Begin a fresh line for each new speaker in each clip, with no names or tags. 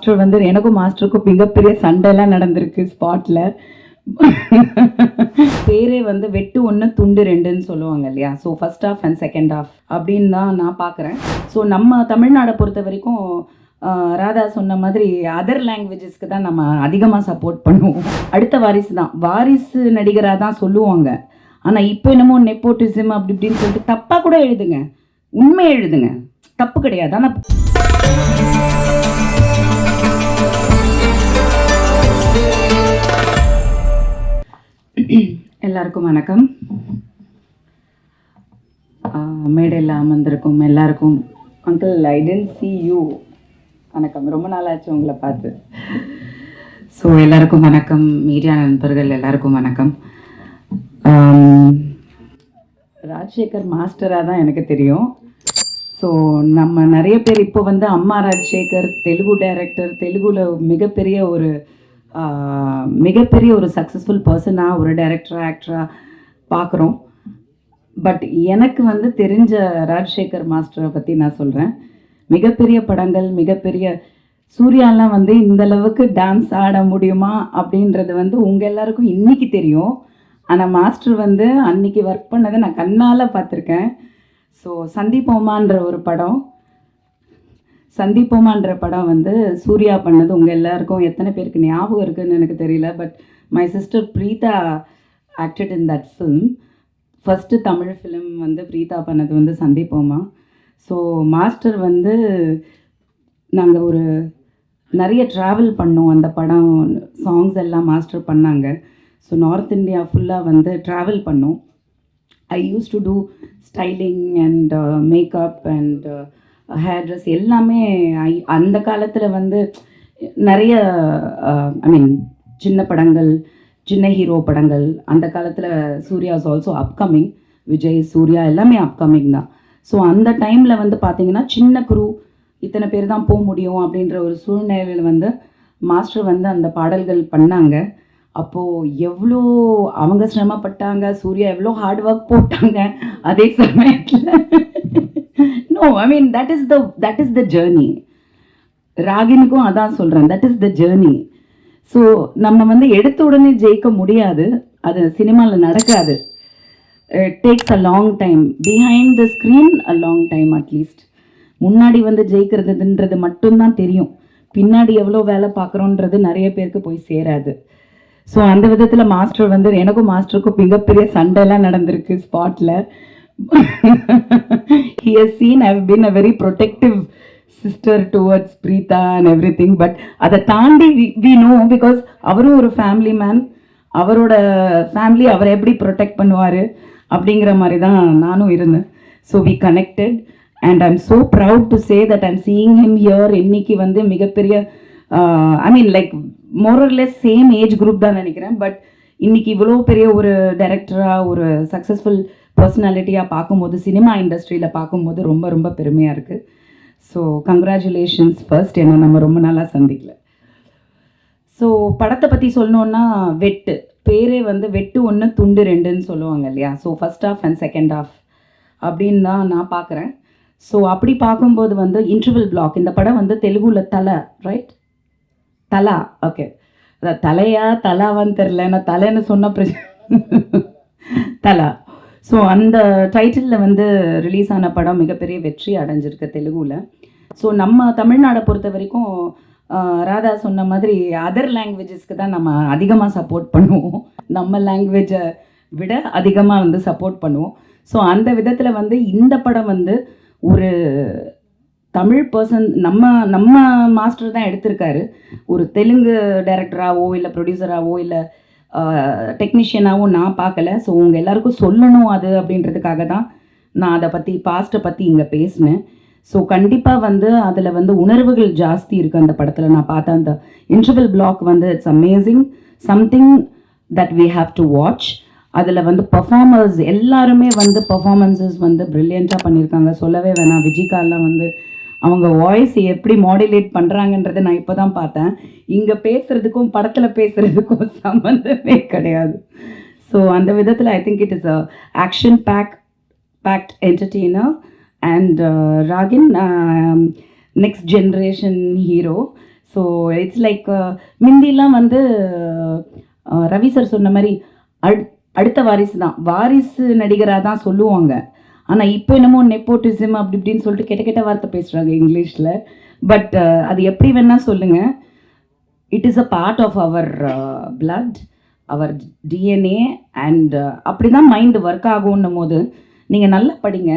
Master வந்து எனக்கும் மாஸ்டருக்கும் மிகப்பெரிய சண்டைலாம் நடந்திருக்கு ஸ்பாட்டில் பேரே வந்து வெட்டு ஒன்று துண்டு ரெண்டுன்னு சொல்லுவாங்க இல்லையா? So first half and second half அப்படின்னு தான் நான் பார்க்குறேன். ஸோ நம்ம தமிழ்நாடை பொறுத்த வரைக்கும் ராதா சொன்ன மாதிரி அதர் லாங்குவேஜஸ்க்கு தான் நம்ம அதிகமாக சப்போர்ட் பண்ணுவோம். அடுத்த வாரிசு தான். வாரிசு நடிகராக தான் சொல்லுவாங்க. ஆனால் இப்போ என்னமோ நெப்போட்டிசம் அப்படி இப்படின்னு சொல்லிட்டு தப்பாக கூட எழுதுங்க. உண்மை எழுதுங்க. தப்பு கிடையாது. ஆனால் எல்லாருக்கும் வணக்கம். மேடையில் அமர்ந்திருக்கும் எல்லாருக்கும் uncle I tent see you வணக்கம். ரொம்ப நாள் ஆச்சு உங்களை பார்த்து. ஸோ எல்லாருக்கும் வணக்கம். மீடியா நண்பர்கள் எல்லாருக்கும் வணக்கம். ராஜசேகர் மாஸ்டராக தான் எனக்கு தெரியும். ஸோ நம்ம நிறைய பேர் இப்போ வந்து அம்மா ராஜசேகர் தெலுங்கு டைரக்டர் தெலுங்குல மிகப்பெரிய ஒரு மிகப்பெரிய ஒரு சக்ஸஸ்ஃபுல் பர்சனாக ஒரு டைரக்டராக ஆக்டராக பார்க்குறோம். பட் எனக்கு வந்து தெரிஞ்ச ராஜசேகர் மாஸ்டரை பற்றி நான் சொல்கிறேன் மிகப்பெரிய படங்கள் மிகப்பெரிய சூர்யாலாம் வந்து இந்த அளவுக்கு டான்ஸ் ஆட முடியுமா அப்படின்றது வந்து உங்கள் எல்லாருக்கும் இன்றைக்கி தெரியும். ஆனால் மாஸ்டர் வந்து அன்னைக்கு ஒர்க் பண்ணதை நான் கண்ணால் பார்த்துருக்கேன். ஸோ சந்திப்போமான்ற ஒரு படம். சந்திப்போமான்ற படம் வந்து சூர்யா பண்ணது. உங்கள் எல்லாருக்கும் எத்தனை பேருக்கு ஞாபகம் இருக்குன்னு எனக்கு தெரியல. But my sister Preetha acted in that film first Tamil film வந்து பிரீதா பண்ணது வந்து சந்திப்போமா. ஸோ மாஸ்டர் வந்து நாங்கள் ஒரு நிறைய ட்ராவல் பண்ணோம். அந்த படம் சாங்ஸ் எல்லாம் மாஸ்டர் பண்ணாங்க. ஸோ நார்த் இந்தியா ஃபுல்லாக வந்து ட்ராவல் பண்ணோம். I use to do styling and makeup and hair dress எல்லாமே அந்த காலத்தில் வந்து நிறைய ஐ மீன் சின்ன படங்கள் சின்ன ஹீரோ படங்கள் அந்த காலத்தில் Suriya is also upcoming Vijay Suriya எல்லாமே அப்கமிங் தான். ஸோ அந்த டைமில் வந்து பார்த்தீங்கன்னா சின்ன குரு இத்தனை பேர் தான் போக முடியும் அப்படின்ற ஒரு சூழ்நிலையில் வந்து மாஸ்டர் வந்து அந்த பாடல்கள் பண்ணாங்க. அப்போது எவ்வளோ அவங்க சிரமப்பட்டாங்க சூர்யா எவ்வளோ ஹார்ட் ஒர்க் போட்டாங்க அதே சமயத்தில். No I mean that is the that is the journey ராகினுக்கும் அதான் சொல்கிறேன் that is the journey so நம்ம வந்து எடுத்த உடனே ஜெயிக்க முடியாது. அது சினிமாவில் நடக்காது. Takes a long time behind the screen a long time at least முன்னாடி வந்து ஜெயிக்கிறதுன்றது மட்டும்தான் தெரியும். பின்னாடி எவ்வளோ வேலை பார்க்குறோன்றது நிறைய பேருக்கு போய் சேராது. ஸோ அந்த விதத்தில் மாஸ்டர் வந்து எனக்கும் மாஸ்டருக்கும் மிகப்பெரிய சண்டைலாம் நடந்திருக்கு ஸ்பாட்டில் he has seen I've been a very protective towards Preetha and everything but அதை தாண்டி வி நோ பிகாஸ் அவரும் ஒரு ஃபேமிலி மேன் அவரோட ஃபேமிலி அவரை எப்படி ப்ரொடெக்ட் பண்ணுவார் அப்படிங்கிற மாதிரி தான் நானும் இருந்தேன். So we connected and I'm so proud to say that I'm seeing him year இன்னைக்கு வந்து மிகப்பெரிய I mean like more or less same age group தான் நினைக்கிறேன் பட் இன்றைக்கி இவ்வளோ பெரிய ஒரு டைரக்டராக ஒரு சக்ஸஸ்ஃபுல் பர்சனாலிட்டியாக பார்க்கும்போது சினிமா இண்டஸ்ட்ரியில் பார்க்கும்போது ரொம்ப ரொம்ப பெருமையாக இருக்குது ஸோ கங்க்ராச்சுலேஷன்ஸ் ஃபர்ஸ்ட் என்ன நம்ம ரொம்ப நாளாக சந்திக்கல. ஸோ படத்தை பற்றி சொல்லணுன்னா வெட்டு. பேரே வந்து வெட்டு ஒன்று துண்டு ரெண்டுன்னு சொல்லுவாங்க இல்லையா? So first half and second half அப்படின்னு தான் நான் பார்க்குறேன். ஸோ அப்படி பார்க்கும்போது வந்து இன்டர்வல் பிளாக் இந்த படம் வந்து தெலுங்குல தலை ரைட் தலா ஓகே அதான் தலையா தலாவான்னு தெரில ஏன்னா தலைன்னு சொன்ன பிரச்சனை தலா. ஸோ அந்த டைட்டிலில் வந்து ரிலீஸ் ஆன படம் மிகப்பெரிய வெற்றி அடைஞ்சிருக்கு தெலுங்குல. ஸோ நம்ம தமிழ்நாடை பொறுத்த வரைக்கும் ராதா சொன்ன மாதிரி அதர் லாங்குவேஜஸ்க்கு தான் நம்ம அதிகமாக சப்போர்ட் பண்ணுவோம். நம்ம லாங்குவேஜை விட அதிகமாக வந்து சப்போர்ட் பண்ணுவோம். ஸோ அந்த விதத்தில் வந்து இந்த படம் வந்து ஒரு தமிழ் பர்சன் நம்ம நம்ம மாஸ்டர் தான் எடுத்திருக்காரு. ஒரு தெலுங்கு டைரக்டராகவோ இல்லை ப்ரொடியூசராகவோ இல்லை டெக்னீஷியனாகவோ நான் பார்க்கல. ஸோ உங்கள் எல்லாருக்கும் சொல்லணும் அது அப்படின்றதுக்காக தான் நான் அதை பற்றி பாஸ்ட்டை பற்றி இங்கே பேசினேன். ஸோ கண்டிப்பாக வந்து அதில் வந்து உணர்வுகள் ஜாஸ்தி இருக்குது அந்த படத்தில். நான் பார்த்தேன் அந்த இன்டர்வல் பிளாக் வந்து it's amazing something that we have to watch அதில் வந்து பர்ஃபார்மர்ஸ் எல்லாருமே வந்து பர்ஃபார்மன்ஸஸ் வந்து ப்ரில்லியண்ட்டாக பண்ணியிருக்காங்க. சொல்லவே வேணாம். விஜிகாலாம் வந்து அவங்க வாய்ஸ் எப்படி மாடுலேட் பண்ணுறாங்கன்றதை நான் இப்போ தான் பார்த்தேன். இங்கே பேசுகிறதுக்கும் படத்தில் பேசுகிறதுக்கும் சம்மந்தமே கிடையாது. ஸோ அந்த விதத்தில் I think it is a action pack packed entertainer and Ragin next generation hero so it's like மிந்திலாம் வந்து uh, ரவி சார் சொன்ன மாதிரி அடு அடுத்த வாரிசு தான். வாரிசு நடிகராக தான் சொல்லுவாங்க. ஆனால் இப்போ என்னமோ நெப்போட்டிசம் அப்படி இப்படின்னு சொல்லிட்டு கெட்ட கெட்ட வார்த்தை பேசுகிறாங்க இங்கிலீஷில். பட் அது எப்படி வேணால் சொல்லுங்கள் it is a part of our blood our DNA and அப்படி தான் மைண்டு ஒர்க் ஆகும்னும் போது நீங்கள் நல்லா படிங்க.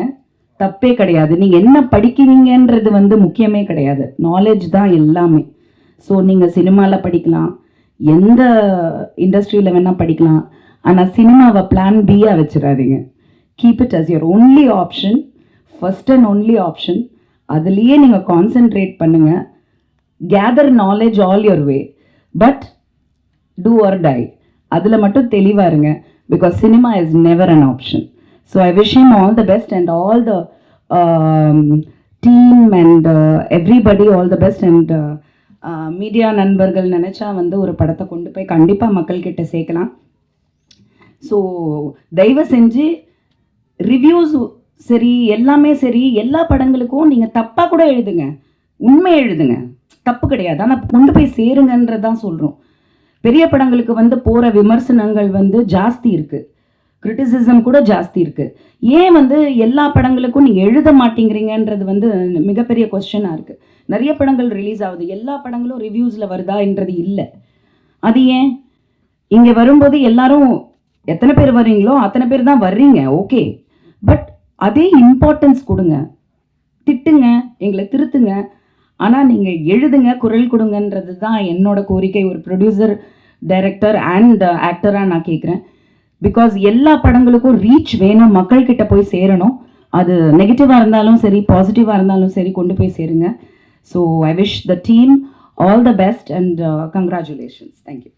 தப்பே கிடையாது. நீங்கள் என்ன படிக்கிறீங்கன்றது வந்து முக்கியமே கிடையாது. நாலேஜ் தான் எல்லாமே. ஸோ நீங்கள் சினிமாவில் படிக்கலாம். எந்த இண்டஸ்ட்ரியில் வேணால் படிக்கலாம். ஆனால் சினிமாவை பிளான் பியாக வச்சிடாதீங்க. Keep it as your only option first and only option அதுலேயே நீங்கள் கான்சென்ட்ரேட் பண்ணுங்கள் gather knowledge all your way but do or die அதில் மட்டும் தெளிவாக இருங்க because cinema is never an option so I wish him all the best and all the team and everybody all the best and media நண்பர்கள் நினச்சா வந்து ஒரு படத்தை கொண்டு போய் கண்டிப்பாக மக்கள்கிட்ட சேர்க்கலாம். ஸோ தயவு செஞ்சு ரிவ்யூஸ் சரி எல்லாமே சரி எல்லா படங்களுக்கும் நீங்கள் தப்பாக கூட எழுதுங்க. உண்மை எழுதுங்க. தப்பு கிடையாது. ஆனால் கொண்டு போய் சேருங்கன்றதான் சொல்கிறோம் பெரிய படங்களுக்கு வந்து போகிற விமர்சனங்கள் வந்து ஜாஸ்தி இருக்குது கிரிட்டிசிசம் கூட ஜாஸ்தி இருக்குது ஏன் வந்து எல்லா படங்களுக்கும் நீங்கள் எழுத மாட்டேங்கிறீங்கன்றது வந்து மிகப்பெரிய கொஸ்டினாக இருக்குது நிறைய படங்கள் ரிலீஸ் ஆகுது. எல்லா படங்களும் ரிவ்யூஸில் வருதான்றது இல்லை. அது ஏன்? இங்கே வரும்போது எல்லாரும் எத்தனை பேர் வர்றீங்களோ அத்தனை பேர் தான் வர்றீங்க. ஓகே பட் அதே இம்பார்ட்டன்ஸ் கொடுங்க. திட்டுங்க எங்களை திருத்துங்க. ஆனால் நீங்கள் எழுதுங்க குரல் கொடுங்கன்றது தான் என்னோட கோரிக்கை. ஒரு ப்ரொடியூசர் டைரக்டர் அண்ட் ஆக்டராக நான் கேட்குறேன் பிகாஸ் எல்லா படங்களுக்கும் ரீச் வேணும். மக்கள்கிட்ட போய் சேரணும். அது நெகட்டிவாக இருந்தாலும் சரி பாசிட்டிவாக இருந்தாலும் சரி கொண்டு போய் சேருங்க. So I wish the team all the best and congratulations thank you